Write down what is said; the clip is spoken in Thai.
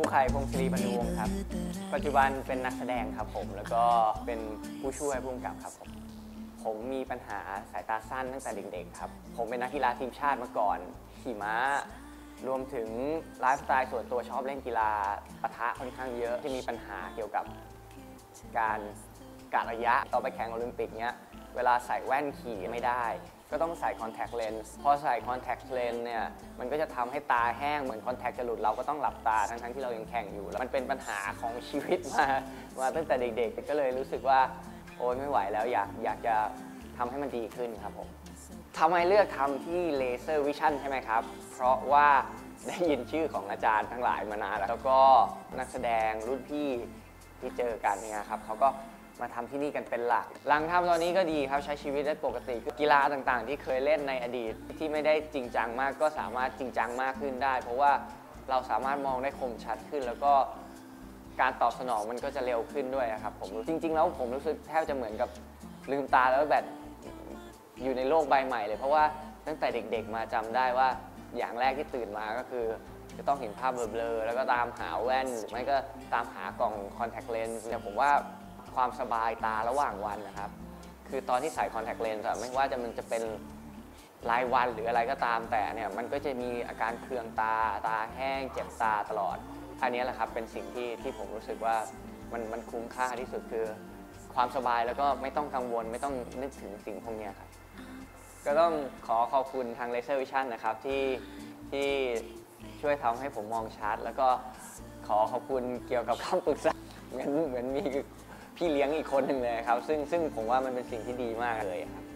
ผู้ไข่พงศรีบรรวงศ์ครับ ปัจจุบันเป็นนักแสดงครับผม แล้วก็เป็นผู้ช่วยผู้กำกับครับผม ผมมีปัญหาสายตาสั้นตั้งแต่เด็กๆครับ ผมเป็นนักกีฬาทีมชาติมาก่อน ขี่ม้า รวมถึงไลฟ์สไตล์ส่วนตัวชอบเล่นกีฬาปะทะค่อนข้างเยอะที่มีปัญหาเกี่ยวกับการ กะระยะต่อไปแข่งโอลิมปิกเนี้ยเวลาใส่แว่นขี่ไม่ได้ ก็ต้องใส่คอนแทคเลนส์พอใส่คอนแทคเลนส์เนี่ยมันก็จะทำให้ตาแห้งเหมือนคอนแทคจะหลุดเราก็ต้องหลับตาทั้งๆที่เรายังแข่งอยู่แล้วมันเป็นปัญหาของชีวิตมามาตั้งแต่เด็กๆ ก็เลยรู้สึกว่าโอ๊ยไม่ไหวแล้วอยากอยากจะทำให้มันดีขึ้นครับผมทำไมเลือกทำที่เลเซอร์วิชั่นใช่ไหมครับ เพราะว่าได้ยินชื่อของอาจารย์ทั้งหลายมานานแล้วแล้วก็นักแสดงรุ่นพี่ที่เจอกันเนี่ยครับเขาก็ มาทำที่นี่กันเป็นหลัก หลังทำตอนนี้ก็ดีครับใช้ชีวิตได้ปกติกีฬาต่างๆ ที่เคยเล่นในอดีต ที่ไม่ได้จริงจังมากก็สามารถจริงจังมากขึ้นได้ เพราะว่าเราสามารถมองได้คมชัดขึ้น แล้วก็การตอบสนองมันก็จะเร็วขึ้นด้วยครับผมจริง ๆ แล้วผมรู้สึกแทบจะเหมือนกับลืมตาแล้วแบบอยู่ในโลกใบใหม่เลยเพราะว่าตั้งแต่เด็กๆมาจำได้ว่าอย่างแรกที่ตื่นมาก็คือ จะต้องเห็นภาพเบลอๆแล้วก็ตามหาแว่นหรือไม่ก็ตามหากล่องคอนแทคเลนส์เนี่ยผมว่า ความสบายตาระหว่างวันนะครับ คือตอนที่ใส่คอนแทคเลนส์อะไม่ว่าจะมันจะเป็นรายวันหรืออะไรก็ตามแต่เนี่ยมันก็จะมีอาการเคืองตาตาแห้งเจ็บตาตลอด อันนี้แหละครับเป็นสิ่งที่ที่ผมรู้สึกว่ามันมันคุ้มค่าที่สุดคือ ความสบายแล้วก็ไม่ต้องกังวลไม่ต้องนึกถึงสิ่งพวกนี้ครับก็ต้องขอขอบคุณทาง Laser Vision นะครับที่ที่ช่วยทำให้ผมมองชัด แล้วก็ขอขอบคุณเกี่ยวกับคำปรึกษาเหมือนเหมือนมี พี่เลี้ยงอีกคนหนึ่งเลยครับ ซึ่งซึ่งผมว่ามันเป็นสิ่งที่ดีมากเลยครับ